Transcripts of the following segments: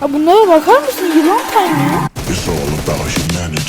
Ha bunlara bakar mısın? Yılan time ya. It's all about humanity.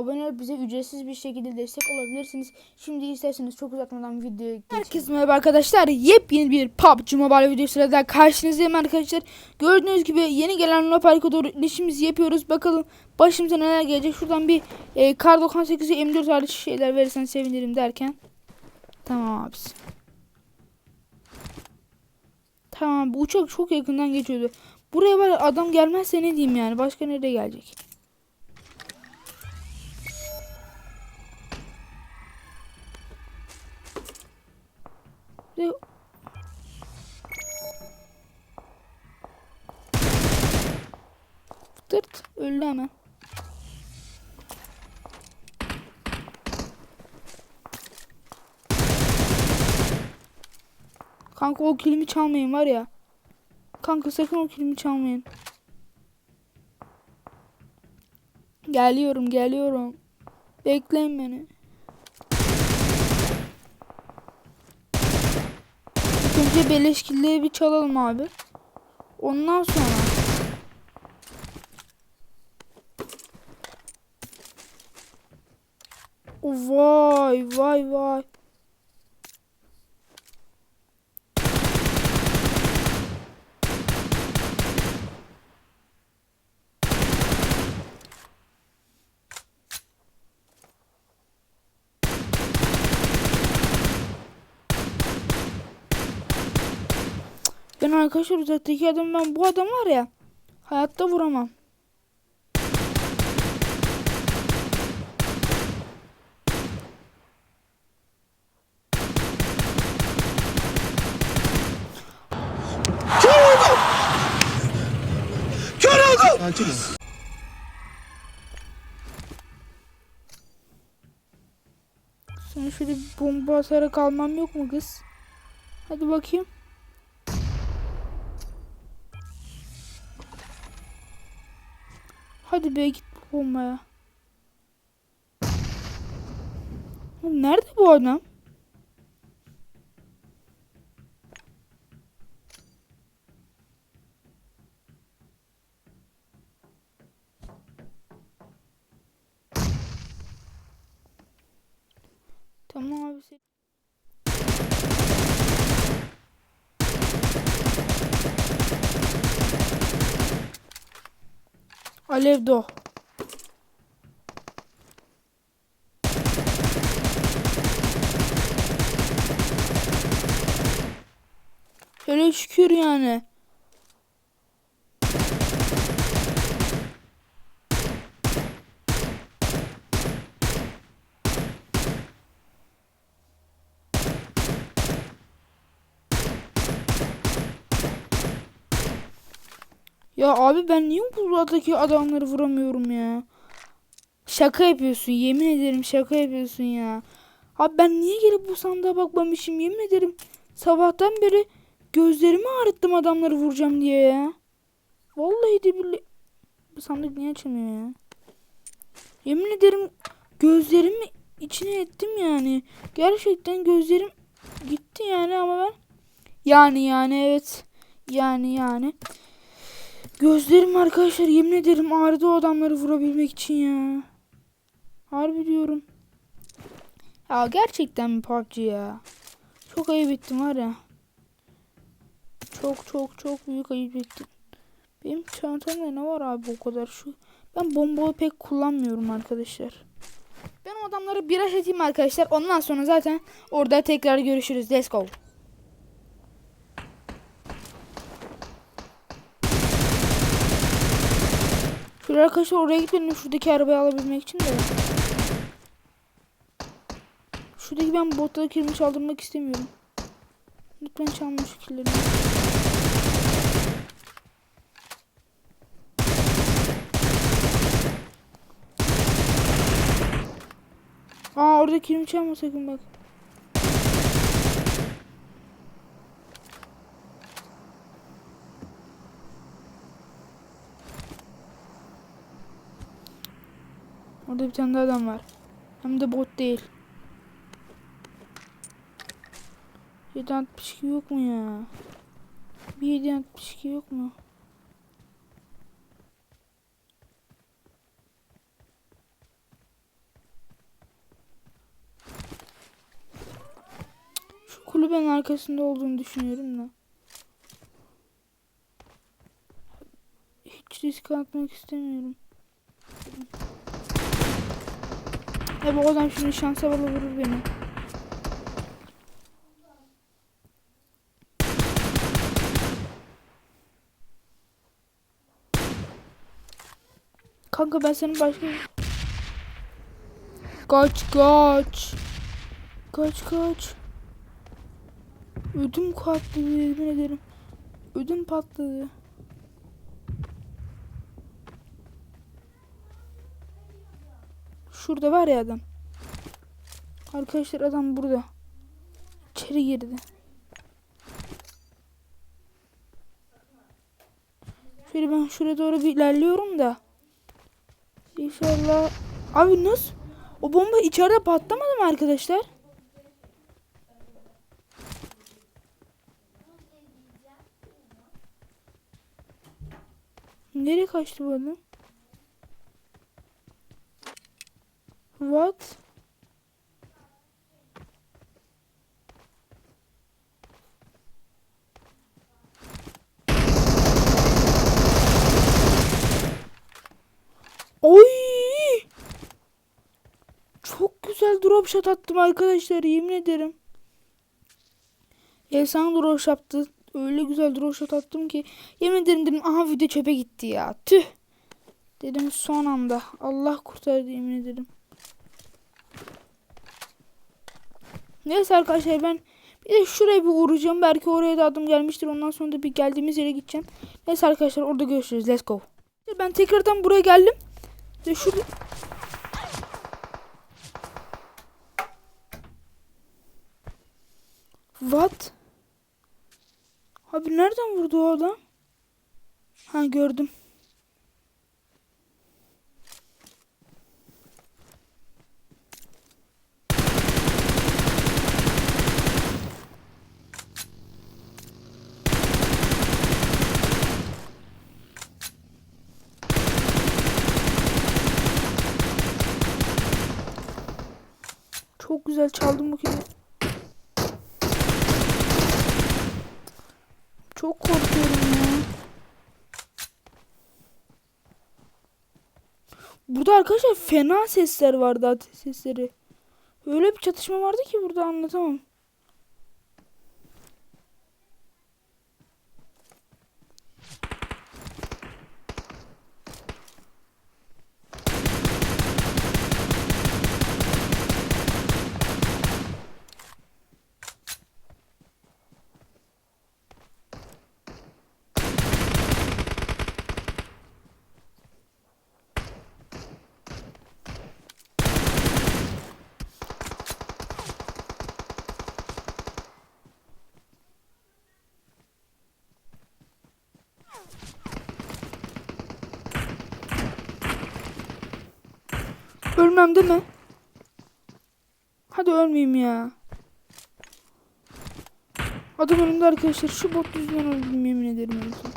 Abone olup bize ücretsiz bir şekilde destek olabilirsiniz. Şimdi isterseniz çok uzatmadan videoya geçelim. Herkese merhaba arkadaşlar. Yepyeni bir PUBG Mobile videosuyla da karşınızdayım arkadaşlar. Gördüğünüz gibi yeni gelen Luna Park'a doğru işimizi yapıyoruz. Bakalım başımıza neler gelecek. Şuradan bir e, Kar 98'e M4 hariç şeyler verirsen sevinirim derken. Tamam abisi. Tamam bu uçak çok yakından geçiyordu. Buraya var adam gelmezse ne diyeyim yani. Başka nereye gelecek? Öldü hemen. Kanka o kilimi çalmayın var ya. Kanka sakın o kilimi çalmayın. Geliyorum geliyorum. Bekleyin beni. İlk önce beleşkilleri bir çalalım abi. Ondan sonra. Vay vay vay. Ben arkadaşlar uzaktaki adam ben bu adam var ya hayatta vuramam. Sana şöyle bir bomba atarak almam yok mu kız? Hadi bakayım. Hadi be git bombaya. Nerede bu adam? Tamam abi. sen- Alev do. Hele şükür yani. Ya abi ben niye bu uzadaki adamları vuramıyorum ya? Şaka yapıyorsun yemin ederim şaka yapıyorsun ya. Abi ben niye gelip bu sandığa bakmamışım yemin ederim. Sabahtan beri gözlerimi ağrıttım adamları vuracağım diye ya. Vallahi de billahi. Bu sandık niye açılmıyor ya? Yemin ederim gözlerimi içine ettim yani. Gerçekten gözlerim gitti yani ama ben. Yani yani evet. Yani yani. Gözlerim arkadaşlar yemin ederim ağrıdı o adamları vurabilmek için ya. Harbi diyorum. Ya gerçekten mi PUBG ya? Çok ayıp ettim var ya. Çok çok çok büyük ayıp ettim. Benim çantamda ne var abi o kadar şu. Ben bombayı pek kullanmıyorum arkadaşlar. Ben o adamları biraz edeyim arkadaşlar. Ondan sonra zaten orada tekrar görüşürüz. Let's go. Şöyle arkadaşlar oraya gitmedim şuradaki arabayı alabilmek için de. Şuradaki ben botları kirimi çaldırmak istemiyorum. Lütfen çalma şu killerimi. Aa orada kilimi çalma sakın bak. Orada bir tane adam var. Hem de bot değil. 762 yok mu ya? Bir 762 yok mu? Şu kulübenin arkasında olduğunu düşünüyorum da. Hiç risk atmak istemiyorum. Ya bu adam şimdi şansa bala vurur beni. Kanka ben senin başka... Kaç kaç. Kaç kaç. Ödüm patladı yemin ederim. Ödüm patladı. Şurada var ya adam. Arkadaşlar adam burada. İçeri girdi. Şöyle ben şuraya doğru bir ilerliyorum da. İnşallah. Abi nasıl? O bomba içeride patlamadı mı arkadaşlar? Nereye kaçtı bu adam? What? Oy! Çok güzel drop shot attım arkadaşlar yemin ederim. Efsane drop shot attı. Öyle güzel drop shot attım ki yemin ederim dedim aha video çöpe gitti ya. Tüh. Dedim son anda. Allah kurtardı yemin ederim. Neyse arkadaşlar ben bir de şuraya bir uğrayacağım. Belki oraya da adım gelmiştir. Ondan sonra da bir geldiğimiz yere gideceğim. Neyse arkadaşlar orada görüşürüz. Let's go. Ben tekrardan buraya geldim. Ve şurada... What? Abi nereden vurdu o adam? Ha gördüm. Çok güzel çaldım bu kere. Çok korkuyorum ya. Burada arkadaşlar fena sesler vardı sesleri. Öyle bir çatışma vardı ki burada anlatamam. Ölmem değil mi? Hadi ölmeyeyim ya. Adam önümde arkadaşlar. Şu bot yüzünden öldüm yemin ederim. son.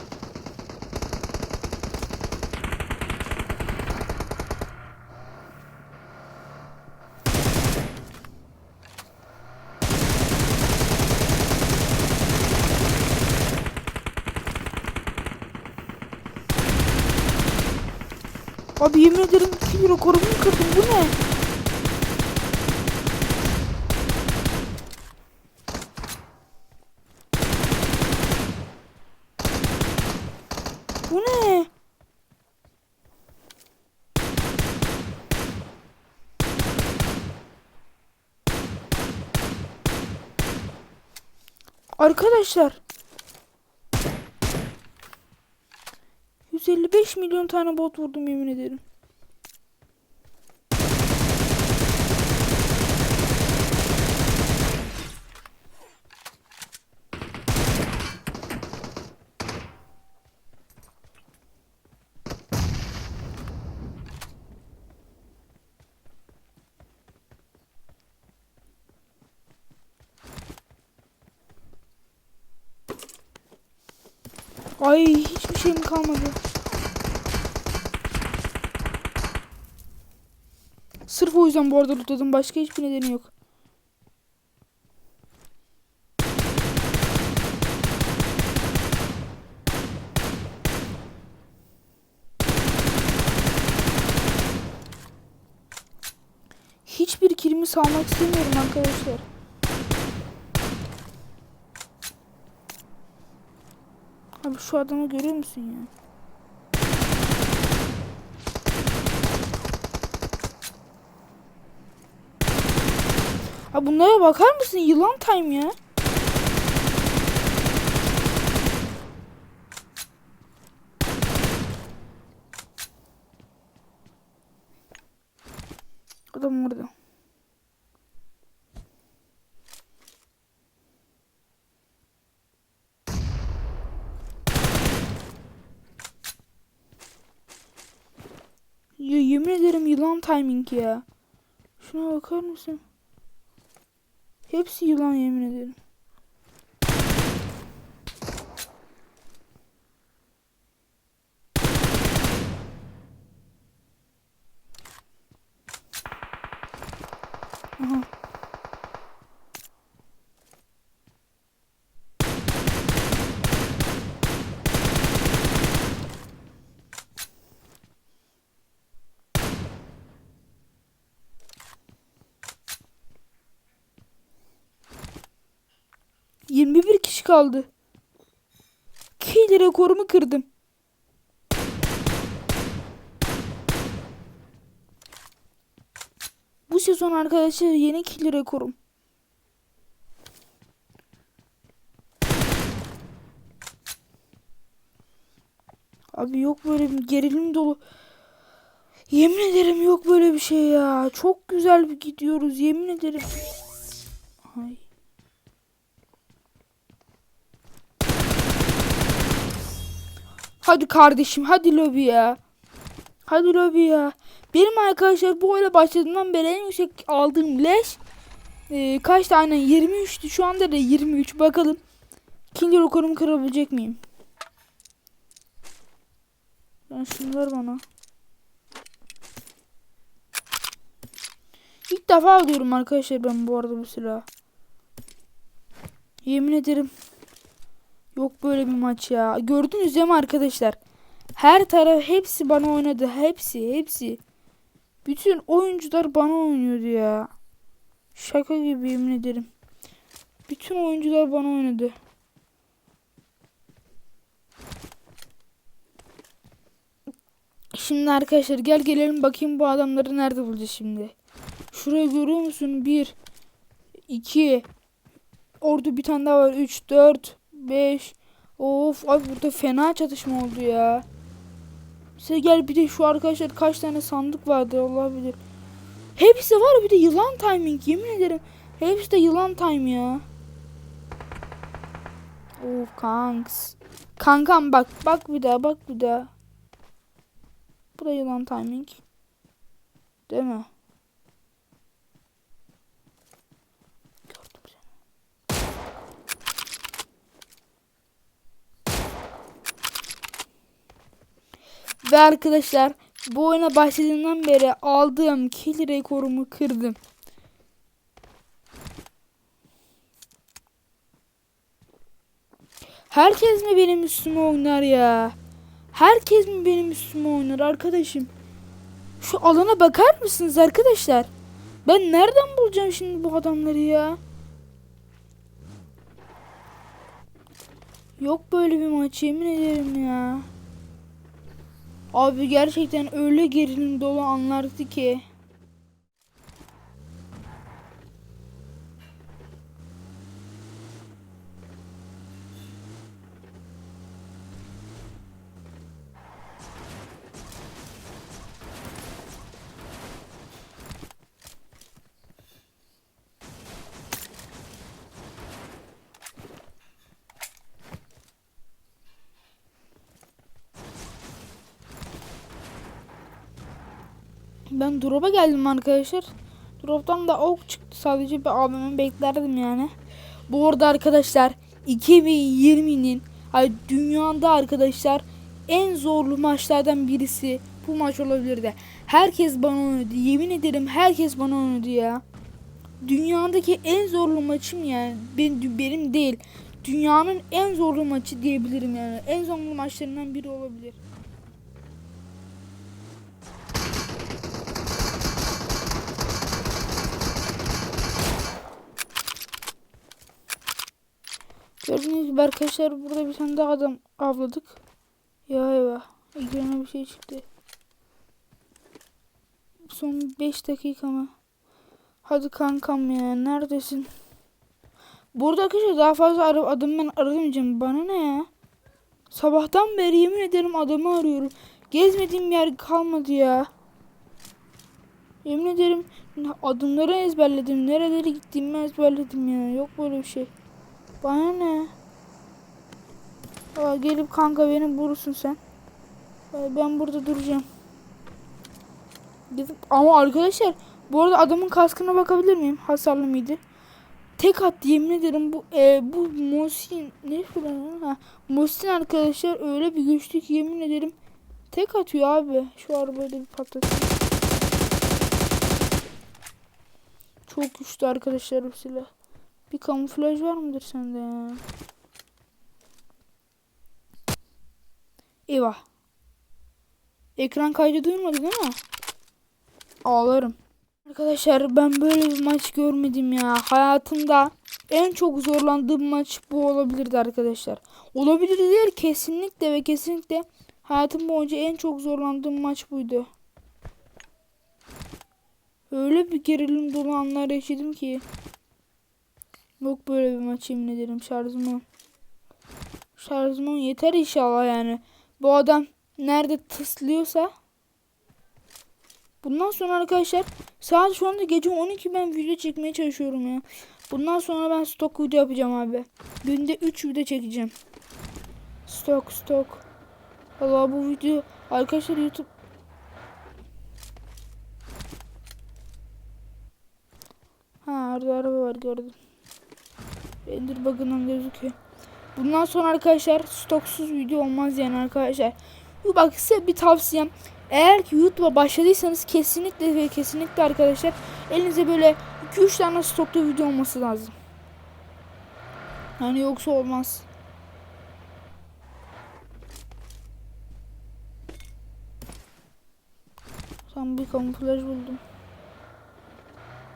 Abi yemin ederim 2 rekorumu kırdım. Bu ne? Bu ne? Arkadaşlar 155 milyon tane bot vurdum yemin ederim. Ay hiçbir şeyim kalmadı. Sırf o yüzden bu arada lootladım. Başka hiçbir nedeni yok. Hiçbir kilimi salmak istemiyorum arkadaşlar. Abi şu adamı görüyor musun ya? Abi bunlara bakar mısın? Yılan time ya. Adam orada. Ya yemin ederim yılan timing ya. Şuna bakar mısın? Hepsi yılan yemin ederim. Aha. Yirmi bir kişi kaldı. Kill rekorumu kırdım. Bu sezon arkadaşlar yeni kill rekorum. Abi yok böyle bir gerilim dolu. Yemin ederim yok böyle bir şey ya. Çok güzel bir gidiyoruz yemin ederim. Ay. Hadi kardeşim hadi lobi ya. Hadi lobi ya. Benim arkadaşlar bu oyuna başladığımdan beri en yüksek aldığım leş e, kaç tane 23'tü şu anda da 23 bakalım. Kill rekorumu kırabilecek miyim? Ben şunu ver bana. İlk defa alıyorum arkadaşlar ben bu arada bu silahı. Yemin ederim. Yok böyle bir maç ya. Gördünüz değil mi arkadaşlar? Her taraf hepsi bana oynadı. Hepsi hepsi. Bütün oyuncular bana oynuyordu ya. Şaka gibi yemin ederim. Bütün oyuncular bana oynadı. Şimdi arkadaşlar gel gelelim bakayım bu adamları nerede bulacağız şimdi. Şurayı görüyor musun? 1 2 Orada bir tane daha var. 3 4 5 Of abi burada fena çatışma oldu ya. Size gel bir de şu arkadaşlar kaç tane sandık vardı Allah bilir. Hepsi var bir de yılan timing yemin ederim. Hepsi de yılan time ya. Of kanks. Kankam bak bak bir daha bak bir daha. Bu da yılan timing. Değil mi? Ve arkadaşlar bu oyuna başladığımdan beri aldığım kill rekorumu kırdım. Herkes mi benim üstüme oynar ya? Herkes mi benim üstüme oynar arkadaşım? Şu alana bakar mısınız arkadaşlar? Ben nereden bulacağım şimdi bu adamları ya? Yok böyle bir maç yemin ederim ya. Abi gerçekten öyle gerilim dolu anlardı ki. Ben drop'a geldim arkadaşlar. Drop'tan da ok çıktı. Sadece bir abimi beklerdim yani. Bu arada arkadaşlar 2020'nin Ay dünyada arkadaşlar en zorlu maçlardan birisi bu maç olabilirdi. Herkes bana oynadı. Yemin ederim herkes bana oynadı ya. Dünyadaki en zorlu maçım yani benim, benim değil. Dünyanın en zorlu maçı diyebilirim yani. En zorlu maçlarından biri olabilir. Gördüğünüz gibi arkadaşlar burada bir tane daha adam avladık. Ya eyvah. Ekrana bir şey çıktı. Son 5 dakika mı? Hadi kankam ya neredesin? Burada arkadaşlar daha fazla ara adım ben aramayacağım. Bana ne ya? Sabahtan beri yemin ederim adamı arıyorum. Gezmediğim yer kalmadı ya. Yemin ederim adımları ezberledim. Nerelere gittiğimi ezberledim ya. Yok böyle bir şey. Bana ne? Aa, gelip kanka beni vurursun sen. Aa, Ben burada duracağım. Gidip, ama arkadaşlar bu arada adamın kaskına bakabilir miyim? Hasarlı mıydı? Tek at yemin ederim bu e, bu Mosin ne falan ha Mosin arkadaşlar öyle bir güçlü ki yemin ederim tek atıyor abi. Şu arabayı da bir patlatayım. Çok güçlü arkadaşlar bu silah. Bir kamuflaj var mıdır sende ya? Eyvah. Ekran kaydı duymadı değil mi? Ağlarım. Arkadaşlar ben böyle bir maç görmedim ya. Hayatımda en çok zorlandığım maç bu olabilirdi arkadaşlar. Olabilir değil kesinlikle ve kesinlikle hayatım boyunca en çok zorlandığım maç buydu. Öyle bir gerilim dolu anlar yaşadım ki. Yok böyle bir maç yemin ederim şarjım on. Şarjım on yeter inşallah yani. Bu adam nerede tıslıyorsa. Bundan sonra arkadaşlar saat şu anda gece 12 ben video çekmeye çalışıyorum ya. Bundan sonra ben stok video yapacağım abi. Günde 3 video çekeceğim. Stok stok. Allah bu video arkadaşlar YouTube Ha orada araba var gördüm. Ender bug'ından gözüküyor. Bundan sonra arkadaşlar stoksuz video olmaz yani arkadaşlar. Bu bak size bir tavsiyem. Eğer ki YouTube'a başladıysanız kesinlikle ve kesinlikle arkadaşlar elinize böyle 2-3 tane stoklu video olması lazım. Yani yoksa olmaz. Tam bir kamuflaj buldum.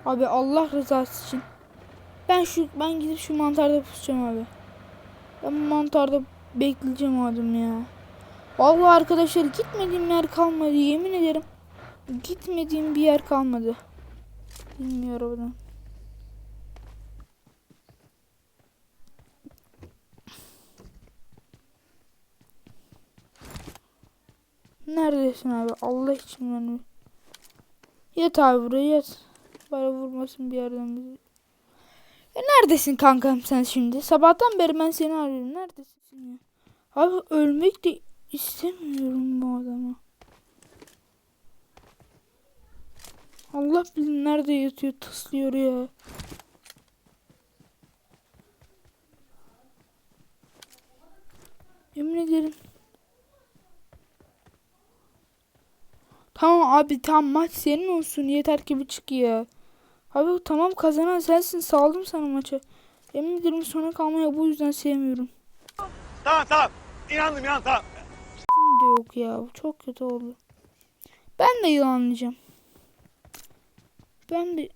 Abi Allah rızası için. Ben şu ben gidip şu mantarda pusacağım abi. Ben mantarda bekleyeceğim adım ya. Vallahi arkadaşlar gitmediğim yer kalmadı yemin ederim. Gitmediğim bir yer kalmadı. Bilmiyorum arabadan. Neredesin abi? Allah için beni. Yat abi buraya yat. Bana vurmasın bir yerden bizi. E neredesin kankam sen şimdi? Sabahtan beri ben seni arıyorum. Neredesin ya? Abi ölmek de istemiyorum bu adama. Allah bilir nerede yatıyor tıslıyor ya. Yemin ederim. Tamam abi tamam maç senin olsun yeter ki bir çık ya. Abi tamam kazanan sensin saldım sana maçı. Yemin ederim sona kalmaya bu yüzden sevmiyorum. Tamam tamam. İnandım inandım tamam. Şimdi yok ya bu çok kötü oldu. Ben de yılanlayacağım. Ben de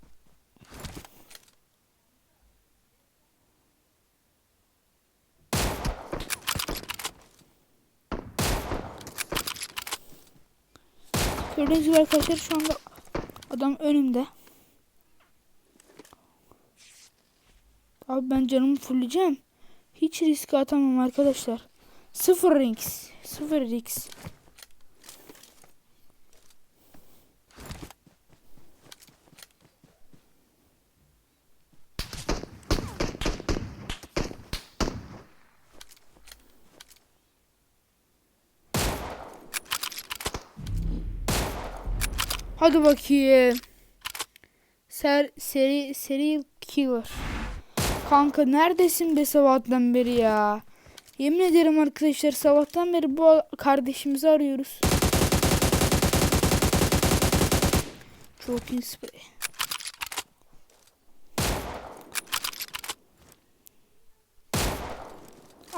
Gördüğünüz gibi arkadaşlar şu anda adam önümde. Ben canımı fulleyeceğim. Hiç riske atamam arkadaşlar. Sıfır rings. Sıfır rings. Hadi bakayım. Ser, seri, seri killer. Kanka neredesin be sabahtan beri ya? Yemin ederim arkadaşlar sabahtan beri bu kardeşimizi arıyoruz. Çok iyi sprey.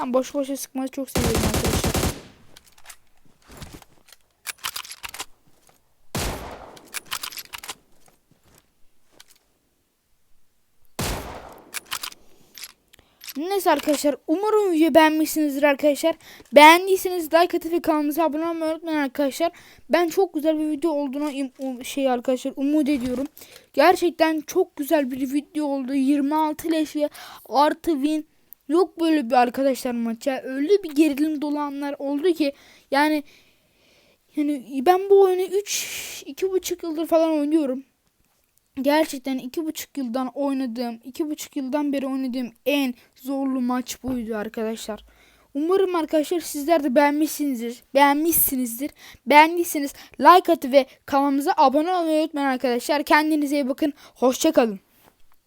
Ben boş boşa sıkmayı çok seviyorum arkadaşlar. Neyse arkadaşlar umarım videoyu beğenmişsinizdir arkadaşlar. Beğendiyseniz like atıp kanalımıza abone olmayı unutmayın arkadaşlar. Ben çok güzel bir video olduğuna şey arkadaşlar umut ediyorum. Gerçekten çok güzel bir video oldu. 26 leş ve artı win. Yok böyle bir arkadaşlar maç ya. Öyle bir gerilim dolu anlar oldu ki yani yani ben bu oyunu 3 2,5 yıldır falan oynuyorum. Gerçekten iki buçuk yıldan oynadığım, iki buçuk yıldan beri oynadığım en zorlu maç buydu arkadaşlar. Umarım arkadaşlar sizler de beğenmişsinizdir. Beğenmişsinizdir. Beğendiyseniz like atı ve kanalımıza abone olmayı unutmayın arkadaşlar. Kendinize iyi bakın. Hoşçakalın.